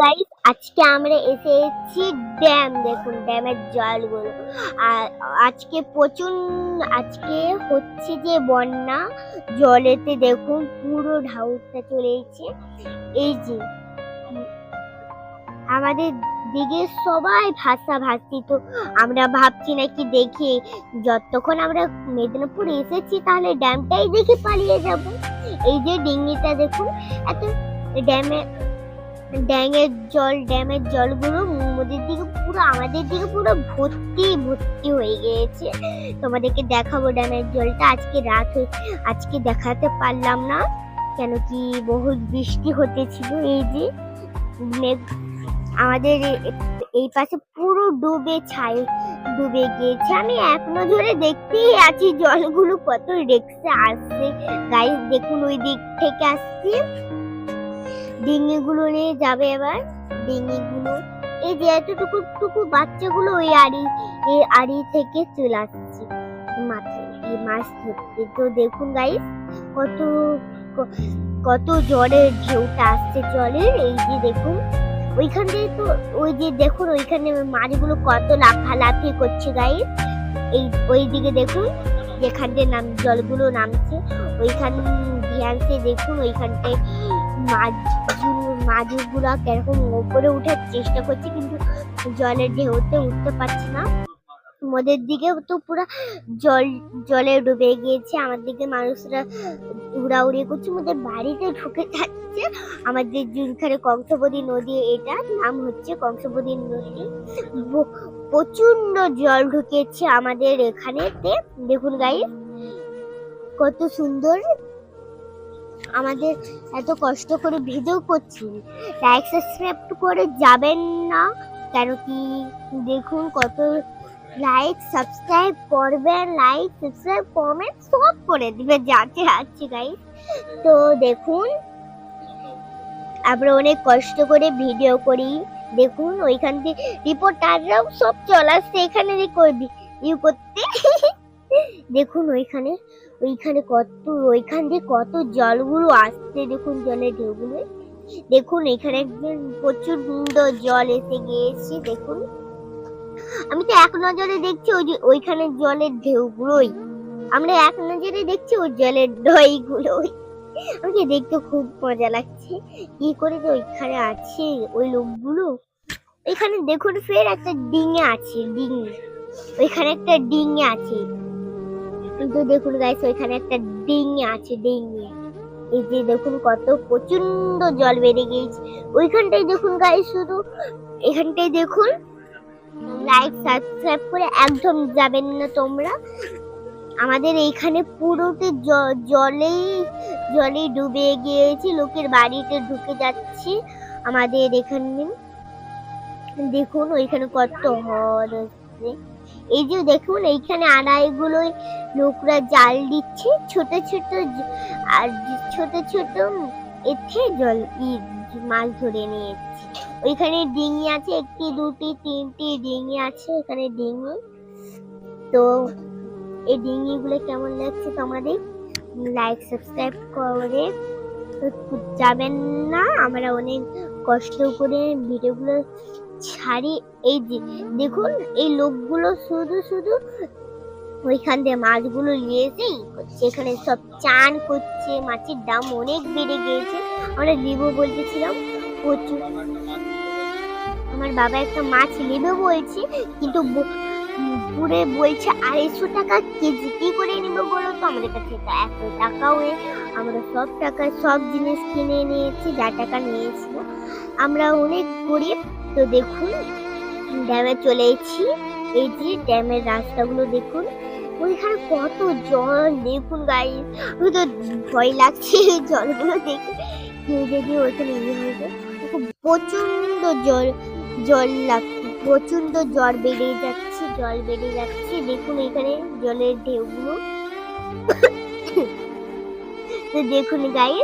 Guys আজকে আমরা এসে এসেছি ড্যাম, দেখুন ড্যামের জলগুলো। আর আজকে প্রচুর, আজকে হচ্ছে যে বন্যা, জলেতে দেখুন পুরো ঢাউটা চলে এসেছে। এই যে, আমাদের দিকে সবাই ভাষা ভাসি তো আমরা ভাবছি নাকি দেখি, যতক্ষণ আমরা মেদিনীপুর এসেছি তাহলে ড্যামটাই দেখে পালিয়ে যাব। এই যে ডিঙ্গিটা দেখুন, এত ড্যামে ড্যাঙের জল, ড্যামের জলগুলো নদীর দিকে পুরো, আমাদের দিকে পুরো ভর্তি ভর্তি হয়ে গিয়েছে। তোমাদেরকে দেখাবো ড্যামের জলটা আজকে রাত হয়ে, আজকে দেখাতে পারলাম না। কেন কি বহুত বৃষ্টি হতেছিল এই যে। মেঘ আমাদের এ- এই পাশে পুরো ডুবে ছাই, ডুবে গিয়েছে। আমি এক নজরে দেখতেই আছি জলগুলো কত রেক্সে আসছে। গাইস, দেখুন ওই দিক থেকে আসছে। ডিঙিগুলো নিয়ে যাবে এবার। ডিঙিগুলো, এই যে এতটুকু টুকু বাচ্চাগুলো ওই আড়ি, এই আড়ি থেকে চলে আসছে মাছ এই মাছ ধরতে। তো দেখুন গাইস কত কত জলের ঢেউটা আসছে জলের এই যে দেখুন, ওইখান থেকে তো, ওই যে দেখুন, ওইখানে মাছগুলো কত লাফালাফি করছে গাইস এই ওই দিকে দেখুন যেখান দিয়ে নাম, জলগুলো নামছে, ওইখান ধ্যানসে দেখুন, ওইখানটায় মাছ মাছগুলো কীরকম ওপরে উঠার চেষ্টা করছে, কিন্তু জলের ঢেউতে উঠতে পারছে না। মোদের দিকে তো পুরো জল, জলে ডুবে গিয়েছে। আমার দিকে মানুষরা উড়াউড়ি করছে। মোদের বাড়িতে ঢুকে যাচ্ছে। আমাদের যেখানে কংসবতী নদী এটা নাম হচ্ছে কংসবতী নদী। প্রচণ্ড জল ঢুকেছে আমাদের এখানেতে। দেখুন গাই কত সুন্দর। আমাদের এত কষ্ট করে ভিডিও করছি লাইক সাবস্ক্রাইব করে যাবেন না। কেন কি, দেখুন কত লাইক সাবস্ক্রাইব করবেন লাইক সাবস্ক্রাইব কমেন্ট সব করে দিবে যাতে আছে গাইস তো দেখুন, আমরা অনেক কষ্ট করে ভিডিও করি। দেখুন, ওইখান থেকে রিপোর্টাররাও সব চলে আসছে, এখানে করবি ইউ করতে। দেখুন, ওইখানে ওইখানে কত, ওইখান দিয়ে কত জলগুলো আসছে, দেখুন জলের ঢেউগুলো। দেখুন, এখানে একজন প্রচুর জল এসে গিয়েছে, দেখুন। আমি তো এক নজরে দেখছি ওই ওইখানে জলের ঢেউগুলোই। আমরা এক নজরে দেখছি ওই জলের ঢইগুলোই। আমাকে দেখতে খুব মজা লাগছে। কি করে যে ওইখানে আছে ওই লোকগুলো? ওইখানে দেখুন ফের একটা ডিঙে আছে, ডিঙি। ওইখানে একটা ডিঙে আছে। কিন্তু দেখুন গাইস ওইখানে একটা ডিঙি আছে, ডিঙি। এই যে দেখুন কত প্রচণ্ড জল বেড়ে গিয়েছে। ওইখানটাই দেখুন গাইস শুধু এখানটাই দেখুন লাইক সাবস্ক্রাইব করে একদম যাবেন না তোমরা। আমাদের এইখানে পুরোতে জ- জলেই জলে ডুবে গিয়েছে, লোকের বাড়িতে ঢুকে যাচ্ছে আমাদের এখানে। দেখুন, ওইখানে কত হর হচ্ছে এই যে দেখুন, এইখানে আড়াইগুলোই লোকরা জাল দিচ্ছে। ছোট ছোট আর ছোট ছোট এতে জল মাছ ধরে নিয়েছে। ওইখানে ডিঙি আছে, একটি, দুটি, তিনটি ডিঙি আছে এখানে ডিঙি। তো এই ডিঙিগুলো কেমন লাগছে তোমাদের? লাইক সাবস্ক্রাইব করে যাবেন না। আমরা অনেক কষ্ট করে ভিডিওগুলো ছাড়ি। এই যে, দেখুন, এই লোকগুলো শুধু শুধু ওইখান দিয়ে মাছগুলো নিয়েছে। সেখানে সব চান করছে, মাছের দাম অনেক বেড়ে গিয়েছে। আমরা নিব বলতেছিলাম, প্রচুর আমার বাবা একটা মাছ নেবে বলছে কিন্তু পুরে বলছে আড়াইশো টাকা কেজি। কি করে নিবে বলো তো? আমাদের কাছে তো এত টাকাও নেই। আমরা সব টাকা সব জিনিস কিনে নিয়েছি যা টাকা নিয়েছিল আমরা অনেক গরিব। তো দেখুন ড্যামে চলে এসেছি। এই যে ড্যামের রাস্তাগুলো দেখুন ওইখানে কত জল দেখুন গাই আমি তো ভয় লাগছে এই জলগুলো দেখে। কেউ যদি ওইখানে ইয়ে হয়ে যায় দেখো, প্রচণ্ড জল। জল লাগছে। প্রচণ্ড জল বেড়ে যাচ্ছে, জল বেড়ে যাচ্ছে। দেখুন এখানে জলের ঢেউগুলো। তো দেখুন গাই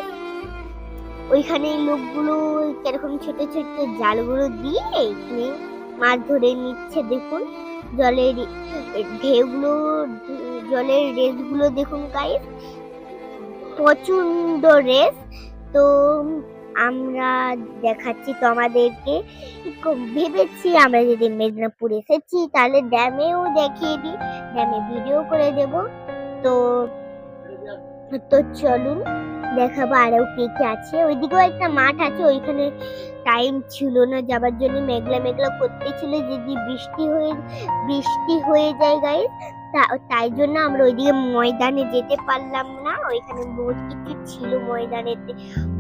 ওইখানে লোকগুলো কীরকম ছোট ছোট জালগুলো দিয়ে এখানে মাছ ধরে নিচ্ছে। দেখুন জলের ঢেউগুলো, জলের রেসগুলো দেখুন গাইস প্রচণ্ড রেস। তো আমরা দেখাচ্ছি তোমাদেরকে। ভেবেছি আমরা যদি মেদিনীপুর এসেছি, তাহলে ড্যামেও দেখিয়ে দিই, ড্যামে ভিডিও করে দেব। তো তো চলুন। দেখাবো আরও কে কে আছে। ওইদিকেও একটা মাঠ আছে, ওইখানে টাইম ছিল না, যাবার জন্য মেঘলা মেঘলা করতেছিল যদি বৃষ্টি হয়ে বৃষ্টি হয়ে যায় গাইস তাই জন্য আমরা ওইদিকে ময়দানে যেতে পারলাম না। ওইখানে বহুত কিছু ছিল ময়দানেতে,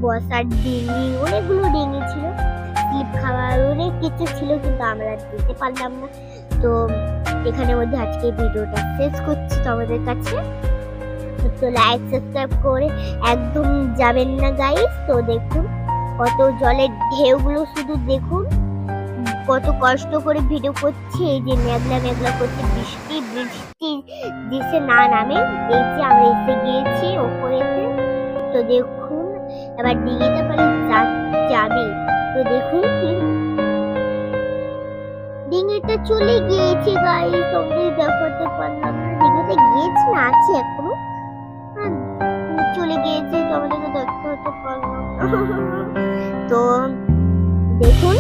বসার ডিঙি, অনেকগুলো ডিঙি ছিল, স্লিপ খাওয়ার অনেক কিছু ছিল, কিন্তু আমরা যেতে পারলাম না। তো এখানে মধ্যে আজকে ভিডিওটা শেষ করছি তোমাদের কাছে। তো লাইক সাবস্ক্রাইব করে একদম যাবেন না গাইস তো দেখুন কত জলের ঢেউগুলো শুধু দেখুন। কত কষ্ট করে ভিডিও করছি, এই যে মেঘলা মেঘলা করছে, বৃষ্টি বৃষ্টি দিছে না নামে। এই যে আমরা এসে গিয়েছি ওপরেতে। তো দেখুন, এবার ডিঙিটা পরে যাবে। তো দেখুন ডিঙিটা চলে গিয়েছে গাইস তোমাদের দেখাতে পারলাম না। ডিঙিটা গিয়েছে না, আছে এখনও। গিয়েছে তোমাদেরকে হতে পারলাম তো দেখুন